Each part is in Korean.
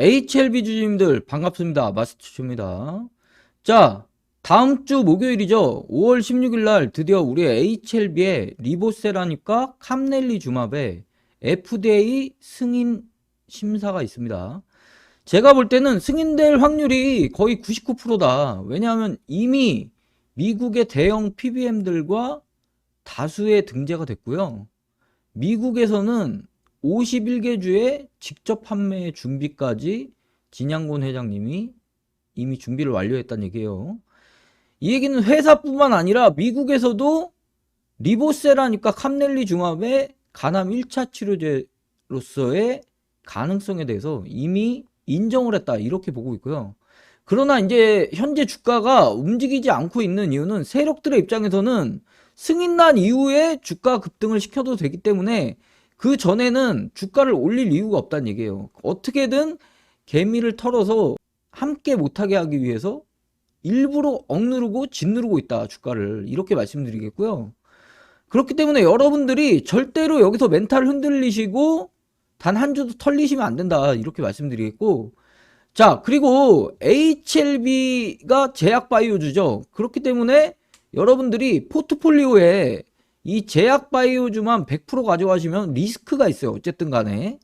HLB 주주님들 반갑습니다. 마스터쇼입니다. 자, 다음 주 목요일이죠. 5월 16일 날 드디어 우리 HLB의 리보세라니까 캄넬리 주마베 FDA 승인 심사가 있습니다. 제가 볼 때는 승인될 확률이 거의 99%다. 왜냐하면 이미 미국의 대형 PBM들과 다수의 등재가 됐고요. 미국에서는 51개 주의 직접 판매 준비까지 진양곤 회장님이 이미 준비를 완료했다는 얘기예요. 이 얘기는 회사뿐만 아니라 미국에서도 리보세라니까 캄넬리 중합의 간암 1차 치료제로서의 가능성에 대해서 이미 인정을 했다 이렇게 보고 있고요. 그러나 이제 현재 주가가 움직이지 않고 있는 이유는 세력들의 입장에서는 승인난 이후에 주가 급등을 시켜도 되기 때문에 그 전에는 주가를 올릴 이유가 없다는 얘기예요. 어떻게든 개미를 털어서 함께 못하게 하기 위해서 일부러 억누르고 짓누르고 있다 주가를 이렇게 말씀드리겠고요. 그렇기 때문에 여러분들이 절대로 여기서 멘탈 흔들리시고 단 한 주도 털리시면 안 된다 이렇게 말씀드리겠고 자 그리고 HLB가 제약바이오주죠. 그렇기 때문에 여러분들이 포트폴리오에 이 제약바이오주만 100% 가져가시면 리스크가 있어요. 어쨌든 간에.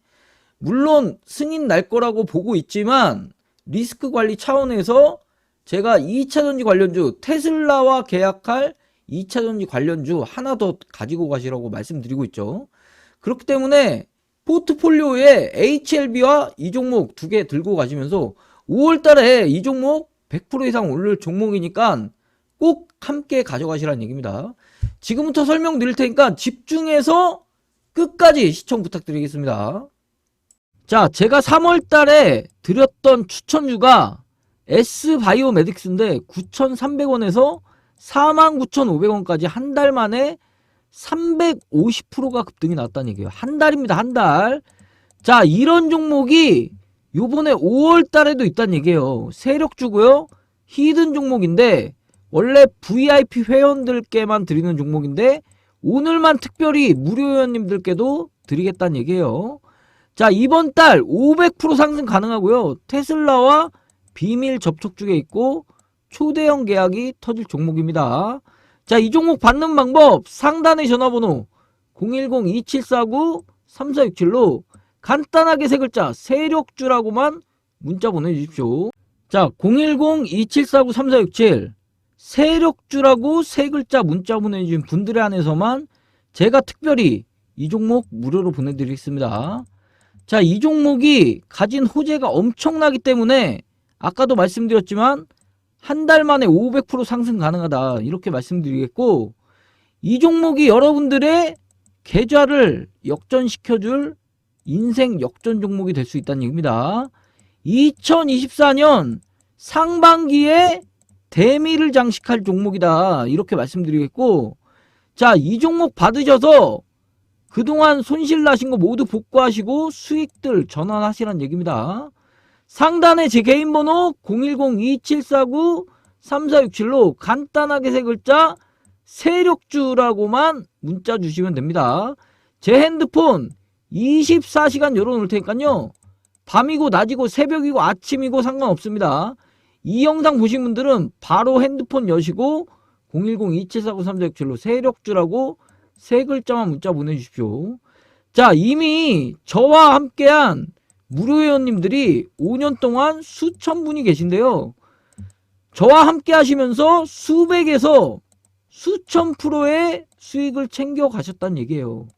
물론 승인 날 거라고 보고 있지만 리스크 관리 차원에서 제가 2차 전지 관련주 테슬라와 계약할 2차 전지 관련주 하나 더 가지고 가시라고 말씀드리고 있죠. 그렇기 때문에 포트폴리오에 HLB와 이 종목 두 개 들고 가시면서 5월 달에 이 종목 100% 이상 오를 종목이니까 꼭 함께 가져가시라는 얘기입니다. 지금부터 설명드릴 테니까 집중해서 끝까지 시청 부탁드리겠습니다. 자, 제가 3월 달에 드렸던 추천주가 S바이오메딕스인데 9,300원에서 49,500원까지 한 달 만에 350%가 급등이 났다는 얘기예요. 한 달입니다. 한 달. 자, 이런 종목이 요번에 5월 달에도 있다는 얘기예요. 세력주고요. 히든 종목인데 원래 VIP 회원들께만 드리는 종목인데 오늘만 특별히 무료 회원님들께도 드리겠다는 얘기예요. 자, 이번 달 500% 상승 가능하고요. 테슬라와 비밀 접촉주에 있고 초대형 계약이 터질 종목입니다. 자, 이 종목 받는 방법 상단의 전화번호 010-2749-3467로 간단하게 세 글자 세력주라고만 문자 보내주십시오. 자, 010-2749-3467 세력주라고 세 글자 문자 보내주신 분들에 한해서만 제가 특별히 이 종목 무료로 보내드리겠습니다. 자, 이 종목이 가진 호재가 엄청나기 때문에 아까도 말씀드렸지만 한 달 만에 500% 상승 가능하다. 이렇게 말씀드리겠고 이 종목이 여러분들의 계좌를 역전시켜줄 인생 역전 종목이 될 수 있다는 얘기입니다. 2024년 상반기에 대미를 장식할 종목이다. 이렇게 말씀드리겠고 자, 이 종목 받으셔서 그동안 손실 나신 거 모두 복구하시고 수익들 전환하시라는 얘기입니다. 상단에 제 개인 번호 010-2749-3467로 간단하게 세 글자 세력주라고만 문자 주시면 됩니다. 제 핸드폰 24시간 열어놓을 테니까요. 밤이고 낮이고 새벽이고 아침이고 상관없습니다. 이 영상 보신 분들은 바로 핸드폰 여시고 010-2749-3467로 세력주라고 세 글자만 문자 보내주십시오. 자, 이미 저와 함께한 무료 회원님들이 5년 동안 수천 분이 계신데요. 저와 함께 하시면서 수백에서 수천 프로의 수익을 챙겨 가셨다는 얘기예요.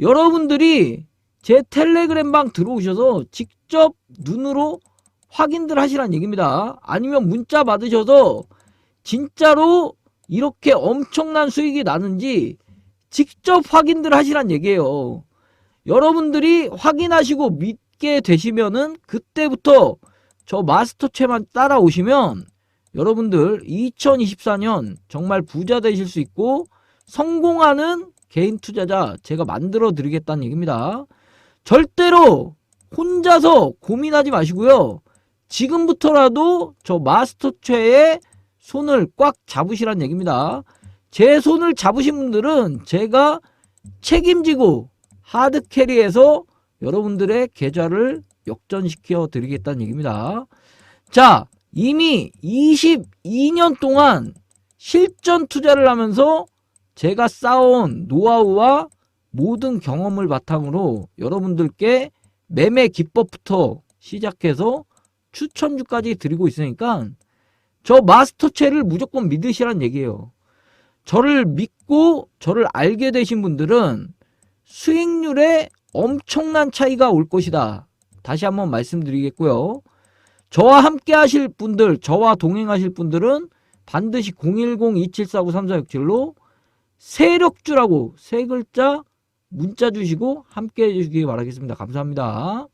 여러분들이 제 텔레그램 방 들어오셔서 직접 눈으로 확인들 하시라는 얘기입니다. 아니면 문자 받으셔서 진짜로 이렇게 엄청난 수익이 나는지 직접 확인들 하시란 얘기예요. 여러분들이 확인하시고 믿게 되시면은 그때부터 저 마스터체만 따라오시면 여러분들 2024년 정말 부자 되실 수 있고 성공하는 개인 투자자 제가 만들어 드리겠다는 얘기입니다. 절대로 혼자서 고민하지 마시고요. 지금부터라도 저 마스터체의 손을 꽉 잡으시란 얘기입니다. 제 손을 잡으신 분들은 제가 책임지고 하드캐리해서 여러분들의 계좌를 역전시켜 드리겠다는 얘기입니다. 자, 이미 22년 동안 실전 투자를 하면서 제가 쌓아온 노하우와 모든 경험을 바탕으로 여러분들께 매매 기법부터 시작해서 추천주까지 드리고 있으니까 저 마스터체를 무조건 믿으시란 얘기예요. 저를 믿고 저를 알게 되신 분들은 수익률에 엄청난 차이가 올 것이다. 다시 한번 말씀드리겠고요. 저와 함께 하실 분들, 저와 동행하실 분들은 반드시 010-2749-3467로 세력주라고 세 글자 문자 주시고 함께 해주시기 바라겠습니다. 감사합니다.